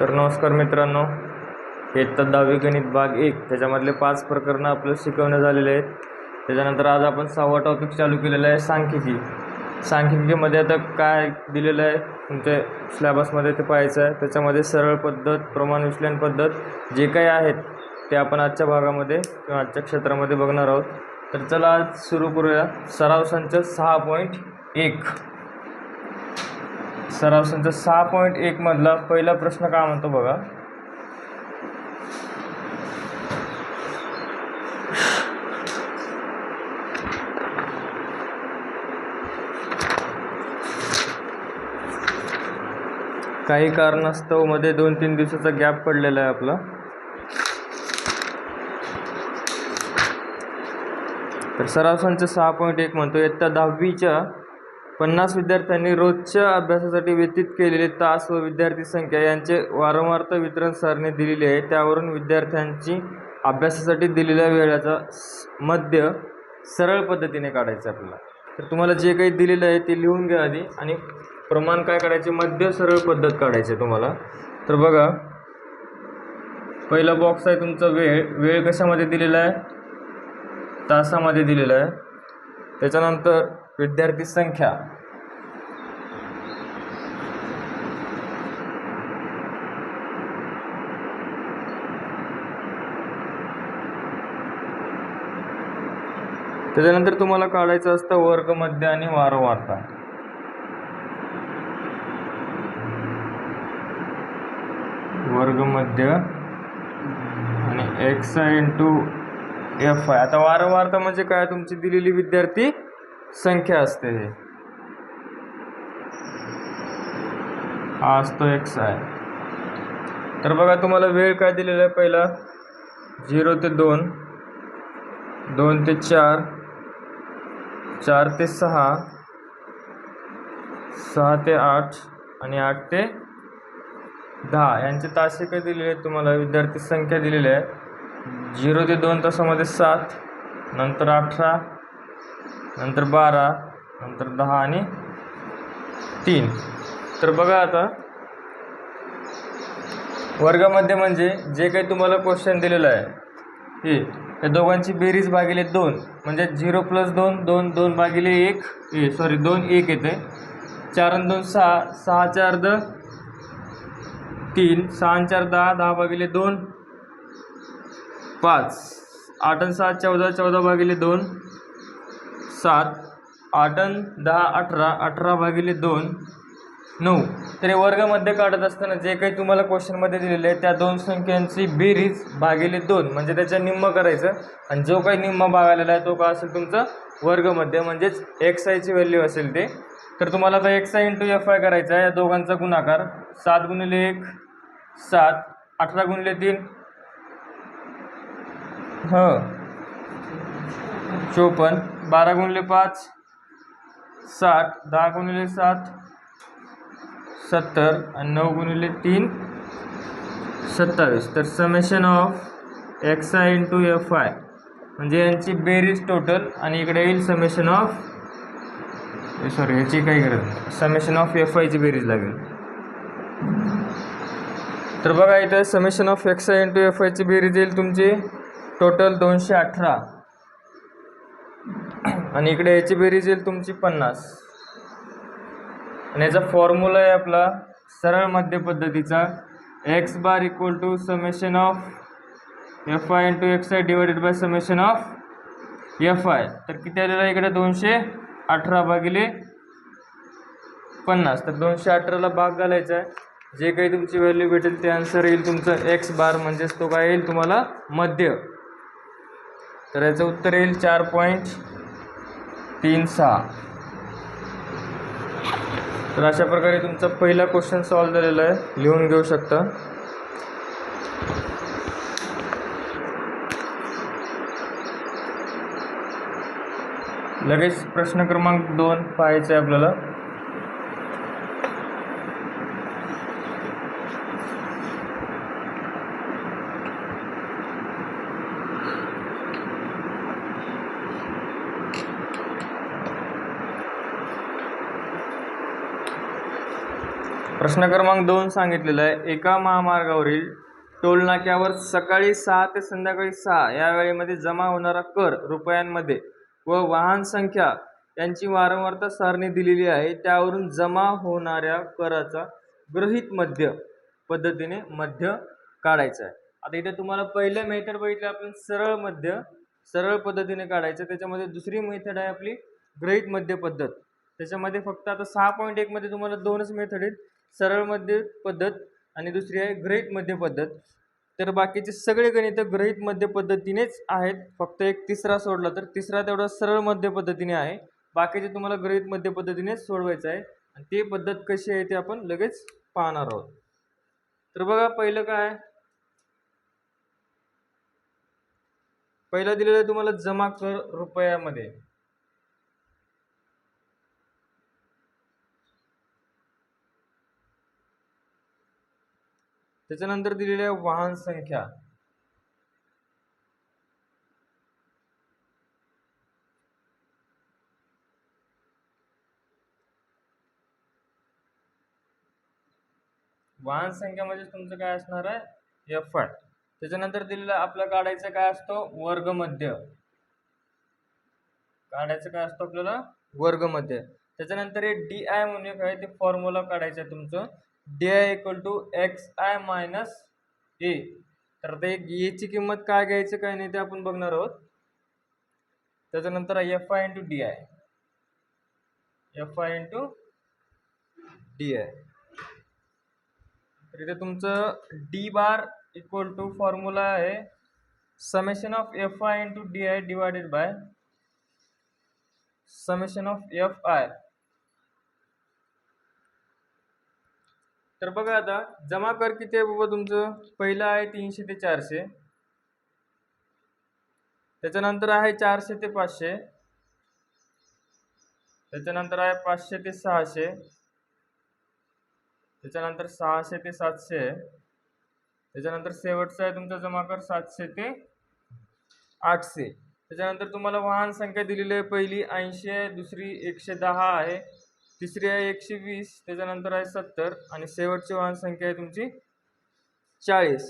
तर नमस्कार मित्रांनो इयत्ता दहावी गणित भाग एक. त्याच्यामधले पाच प्रकरणं आपल्याला शिकवण्यात झालेले आहेत. त्याच्यानंतर आज आपण सहावा टॉपिक चालू केलेला आहे सांख्यिकी. सांख्यिकीमध्ये आता काय दिलेलं आहे तुमच्या सिलॅबसमध्ये ते पाहायचं आहे. त्याच्यामध्ये सरळ पद्धत प्रमाण विश्लेषण पद्धत जे काही आहेत ते आपण आजच्या भागामध्ये किंवा आजच्या क्षेत्रामध्ये बघणार आहोत. तर चला आज सुरू करूया. सराव संच सहा पॉईंट एक. सराव संच सहा पॉईंट एकमधला पहिला प्रश्न काय म्हणतो बघा? काही कारणास्तवमध्ये दोन तीन दिवसाचा गॅप पडलेला आहे आपला. तर सराव संच सहा पॉईंट एक म्हणतो. इयत्ता दहावीच्या पन्नास विद्यार्थ्यांनी रोजच्या अभ्यासासाठी व्यतीत केलेले तास व विद्यार्थी संख्या यांचे वारंवारता वितरण सारणी दिलेली आहे. त्यावरून विद्यार्थ्यांची अभ्यासासाठी दिलेल्या वेळाचा मध्य सरळ पद्धतीने काढायचं आपल्याला. तर तुम्हाला जे काही दिलेलं आहे ते लिहून घ्या आधी आणि प्रमाण काय काढायचे? मध्य सरळ पद्धत काढायची आहे तुम्हाला. तर बघा पहिला बॉक्स आहे तुमचा वेळ. वेळ कशामध्ये दिलेला आहे? तासामध्ये दिलेला आहे. त्याच्यानंतर विद्यार्थी संख्या. त्याच्यानंतर तुम्हाला काढायचं असतं वर्ग मध्य आणि वारंवारता वर्ग मध्य आणि X I into F I आता वारंवारता म्हणजे काय? तुमची दिलेली विद्यार्थी संख्या असते हे. हा असतो एक्स आहे. तर बघा तुम्हाला वेळ काय दिलेला आहे पहिला? झिरो ते दोन दोन ते चार चार ते सहा सहा ते आठ आणि आठ ते दहा. यांचे तासे काय दिलेले आहेत तुम्हाला? विद्यार्थी संख्या दिलेली आहे. झिरो ते दोन तासामध्ये सात नंतर अठरा नंतर बारा नंतर दहा आणि तीन. तर बघा आता वर्गामध्ये म्हणजे जे काही तुम्हाला क्वेश्चन दिलेलं आहे हे या दोघांची बेरीज भागिले दोन म्हणजे झिरो प्लस दोन दोन दोन भागिले एक ए सॉरी दोन एक येते. चार आणि दोन सहा सहा चार द तीन सहा आणि चार दहा दहा भागिले दोन पाच. आठ आणि सहा चौदा चौदा भागिले दोन सात आठ आणि दहा अठरा अठरा भागिले दोन नऊ. तर हे वर्गामध्ये काढत असताना जे काही तुम्हाला क्वेश्चनमध्ये दिलेलं आहे त्या दोन संख्यांची बेरीज भागिले दोन. म्हणजे त्याच्या निम्म करायचं. आणि जो काही निम्म भाग आलेला आहे तो का असेल तुमचा? वर्गमध्ये. म्हणजेच एक्स आयची व्हॅल्यू असेल ते. तर तुम्हाला आता X I into F I करायचा आहे. या दोघांचा गुणाकार सात गुणिले एक सात अठरा गुणिले तीन. हं. चोपन्न बारा गुणिले पाच साठ दहा गुणिले सात सत्तर आणि नऊ गुणिले तीन सत्तावीस. तर summation of X I into F I म्हणजे यांची बेरीज टोटल आणि इकडे येईल समेशन ऑफ सॉरी याची काही गरज नाही. समेशन ऑफ एफ आयची बेरीज लागेल. तर बघा इथं summation of X I into F आयची बेरीज येईल तुमची. टोटल दोनशे अठरा. आणि इकडे याची बेरीज येईल तुमची पन्नास. आणि याचा फॉर्म्युला आहे आपला सरळ मध्य पद्धतीचा. X bar equal to summation of F I into X I divided by summation of F I तर किती आलेलं आहे इकडे? दोनशे अठरा भागिले पन्नास. तर दोनशे अठराला भाग घालायचा आहे. जे काही तुमची व्हॅल्यू भेटेल ते आन्सर येईल तुमचं. एक्स बार म्हणजेच तो काय येईल? तुम्हाला मध्य. तर याचं उत्तर येईल चार पॉईंट तीन सहा. तर अशा प्रकारे तुमचा पहिला क्वेश्चन सॉल्व झालेला आहे. लिहून घेऊ शकता. लगेच प्रश्न क्रमांक दोन पाहायचा आहे आपल्याला. प्रश्न क्रमांक दोन सांगितलेला आहे. एका महामार्गावरील टोलनाक्यावर सकाळी सहा ते संध्याकाळी सहा या वेळेमध्ये जमा होणारा कर रुपयांमध्ये व वाहन संख्या यांची वारंवारता सारणी दिलेली आहे. त्यावरून जमा होणाऱ्या कराचा गृहीत मध्य पद्धतीने मध्य काढायचा आहे. आता इथे तुम्हाला पहिलं मेथड बघितलं आपण सरळ मध्य सरळ पद्धतीने काढायचं. त्याच्यामध्ये दुसरी मेथड आहे आपली ग्रहित मध्य पद्धत. त्याच्यामध्ये फक्त आता सहा पॉईंट एकमध्ये तुम्हाला दोनच मेथड आहेत. सरळ मध्य पद्धत आणि दुसरी आहे ग्रहित मध्य पद्धत. तर बाकीचे सगळे गणित ग्रहित मध्य पद्धतीनेच आहेत. फक्त एक तिसरा सोडला तर तिसरा तेवढा सरळ मध्य पद्धतीने आहे. बाकीचे तुम्हाला ग्रहित मध्य पद्धतीनेच सोडवायचं आहे. आणि ती पद्धत कशी आहे ते आपण लगेच पाहणार आहोत. तर बघा पहिलं काय? पहिलं दिलेलं आहे तुम्हाला जमा कर रुपयामध्ये. त्याच्यानंतर दिलेली आहे वाहन संख्या. वाहन संख्या म्हणजे तुमचं काय असणार आहे? एफ आय त्याच्यानंतर दिलेलं आपला काढायचं काय असतो? वर्गमध्य. काढायचं काय असतो आपल्याला? वर्गमध्य. त्याच्यानंतर हे डी आय म्हणून एक आहे ते फॉर्म्युला काढायचं आहे तुमचं. D I equal to X I minus A तर ते एची किंमत काय घ्यायचं काय नाही ते आपण बघणार आहोत. त्याच्यानंतर F I into D I F I into D I तर इथे तुमचं D bar equal to formula आहे. Summation of F I into D I divided by summation of F I तर बघा आता जमा कर किती आहे बाबा तुमचं? पहिलं आहे तीनशे ते चारशे. त्याच्यानंतर आहे चारशे ते पाचशे. त्याच्यानंतर आहे पाचशे ते सहाशे. त्याच्यानंतर सहाशे ते सातशे. आहे त्याच्यानंतर शेवटचा आहे तुमचा जमा कर सातशे ते आठशे. त्याच्यानंतर तुम्हाला वाहन संख्या दिलेली आहे पहिली ऐंशी आहे दुसरी एकशे दहा आहे. तिसरी आहे एकशे वीस त्याच्यानंतर आहे सत्तर आणि शेवटची वाहन संख्या आहे तुमची चाळीस.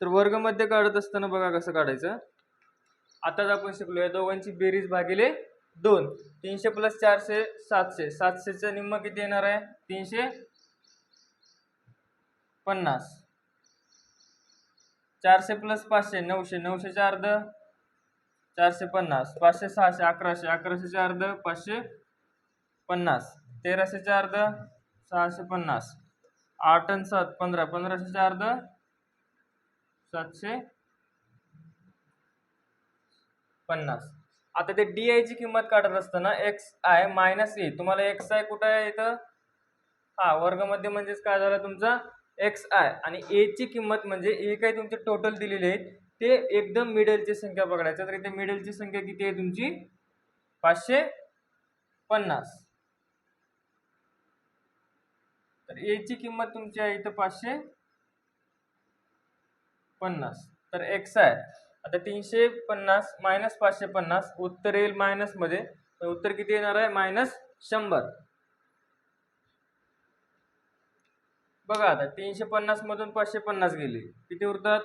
तर वर्गमध्ये काढत असताना बघा कसं काढायचं. आताच आपण शिकलो या दोघांची बेरीज भागिले दोन. तीनशे प्लस चारशे सातशे. सातशेचा निम्म किती येणार आहे? तीनशे पन्नास. चारशे प्लस पाचशे नऊशे. नऊशेचे अर्ध चारशे पन्नास. पाचशे सहाशे अकराशे. अकराशेचे अर्ध पाचशे पन्नास. तेराशेचे अर्ध सहाशे पन्नास. आठ आणि सात पंधरा. पंधराशेचे अर्ध सातशे पन्नास. आता ते डी आयची किंमत काढत असताना एक्स आय मायनस ए तुम्हाला एक्स आय कुठं आहे इथं? हा वर्गमध्ये म्हणजेच काय झालं तुमचा? एक्स आय आणि एची किंमत म्हणजे e ए काही तुमचे टोटल दिलेले आहेत ते एकदम मिडलची संख्या पकडायचं तर इथे मिडलची संख्या किती आहे तुमची? पाचशे पन्नास. तर ए ची किंमत तुमची आहे इथं पाचशे पन्नास. तर एक्स आहे. आता तीनशे पन्नास मायनस पाचशे पन्नास उत्तर येईल मायनसमध्ये. तर उत्तर किती येणार आहे? मायनस शंभर. बघा आता तीनशे पन्नास मधून पाचशे पन्नास गेले. किती उरतात?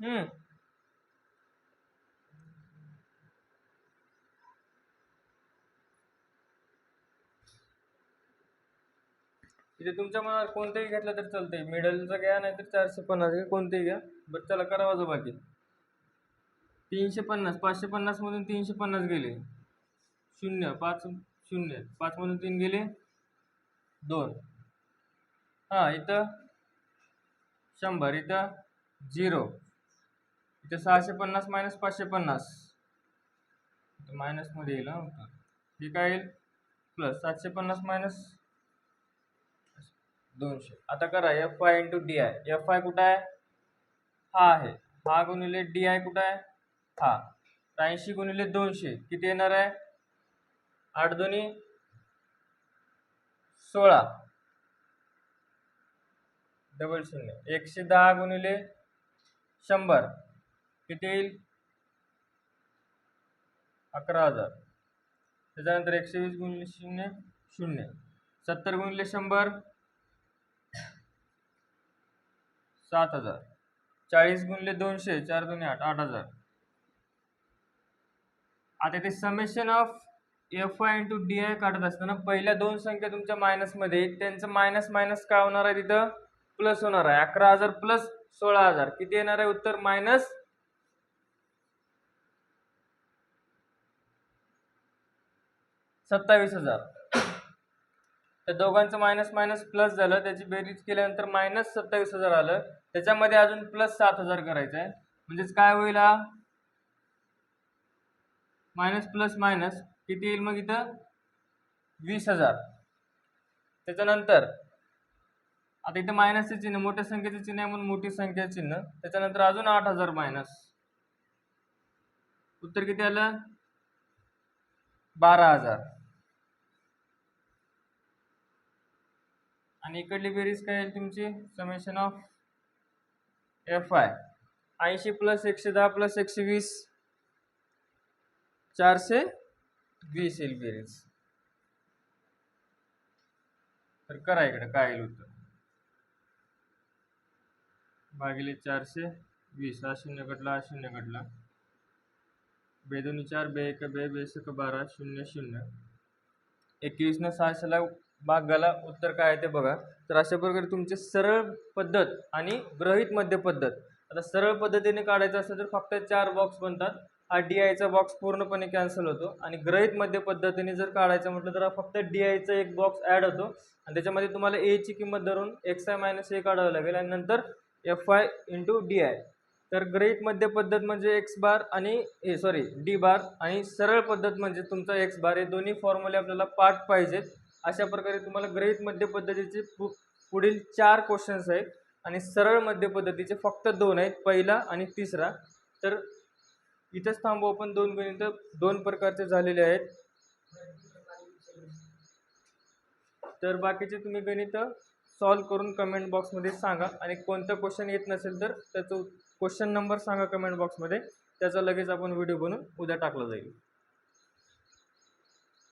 हम्म. इथे तुमच्या मनात कोणतेही घेतलं तर चालतंय. मिडलचं घ्या नाही तर चारशे पन्नास घ्या कोणतेही घ्या. बरं चला करा वाजो बाकी. तीनशे पन्नास पाचशे पन्नासमधून तीनशे पन्नास गेले. शून्य पाच शून्य. पाचमधून तीन गेले. दोन. हां इथं शंभर इथं झिरो. इथं सहाशे पन्नास मायनस पाचशे पन्नास. मायनसमध्ये येईल हा हे काय येईल? प्लस सातशे पन्नास मायनस दोनशे. आता करा F I into D I F I कुठं आहे? हा आहे. हा गुणिले डी आय कुठं आहे? हा. ऐंशी गुणिले दोनशे. किती येणार आहे? आठ दोन्ही. सोळा. डबल शून्य. एकशे दहा गुणिले शंभर. किती येईल? अकरा हजार. त्याच्यानंतर एकशे वीस गुणिले शून्य. शून्य. सत्तर गुणिले शंभर. सात हजार. चाळीस गुणले दोनशे चार दोन्ही आठ आठ हजार. आता ते summation of F I into D I काढत असताना पहिल्या दोन संख्या तुमच्या मायनसमध्ये त्यांचं मायनस मायनस काय होणार आहे तिथं? प्लस होणार आहे. अकरा हजार प्लस सोळा हजार. किती येणार आहे उत्तर? मायनस सत्तावीस हजार. त्या दोघांचं मायनस मायनस प्लस झालं. त्याची बेरीज केल्यानंतर मायनस सत्तावीस हजार आलं. त्याच्यामध्ये अजून प्लस सात हजार करायचं आहे. म्हणजेच काय होईल हा? मायनस प्लस मायनस किती येईल मग इथं? वीस हजार. त्याच्यानंतर आता इथं मायनसचे चिन्ह मोठ्या संख्येचे चिन्ह आहे म्हणून मोठी संख्या चिन्ह. त्याच्यानंतर अजून आठ हजार मायनस उत्तर किती आलं? बारा हजार. आणि इकडली बेरीज काय येईल तुमची? समेशन ऑफ एफ आय ऐंशी प्लस एकशे दहा प्लस एकशे वीस. चारशे वीस येईल बेरीज. तर करा इकडे काय येईल उत्तर? भागिले चारशे वीस. हा शून्य कटला हा शून्य कटला बेदोनी चार बे एक बे बेसक बारा शून्य शून्य. एकवीसनं सहाशेला भागाला उत्तर काय आहे ते बघा. तर अशा प्रकारे तुमचे सरळ पद्धत आणि ग्रहित मध्य पद्धत. आता सरळ पद्धतीने काढायचं असेल तर फक्त चार बॉक्स बनतात. हा डी आयचा बॉक्स पूर्णपणे कॅन्सल होतो. आणि ग्रहित मध्य पद्धतीने जर काढायचं म्हटलं तर फक्त डी आयचा एक बॉक्स ॲड होतो. आणि त्याच्यामध्ये तुम्हाला एची किंमत धरून एक्स आय मायनस ए काढावं लागेल आणि नंतर F I into D I तर ग्रहित मध्य पद्धत म्हणजे एक्स बार आणि ए सॉरी डी बार आणि सरळ पद्धत म्हणजे तुमचा एक्स बार हे दोन्ही फॉर्म्युले आपल्याला पाठ पाहिजेत. अशा प्रकारे तुम्हाला ग्रहित मध्य पद्धतीचे पु पुढील चार क्वेश्चन्स आहेत आणि सरळ मध्य पद्धतीचे फक्त दोन आहेत पहिला आणि तिसरा. तर इथंच थांबू आपण दोन गणित दोन प्रकारचे झालेले आहेत. तर बाकीचे तुम्ही गणित सॉल्व करून कमेंट बॉक्समध्ये सांगा. आणि कोणतं क्वेश्चन येत नसेल तर त्याचं क्वेश्चन नंबर सांगा कमेंट बॉक्समध्ये त्याचा लगेच आपण व्हिडिओ बनवून उद्या टाकला जाईल.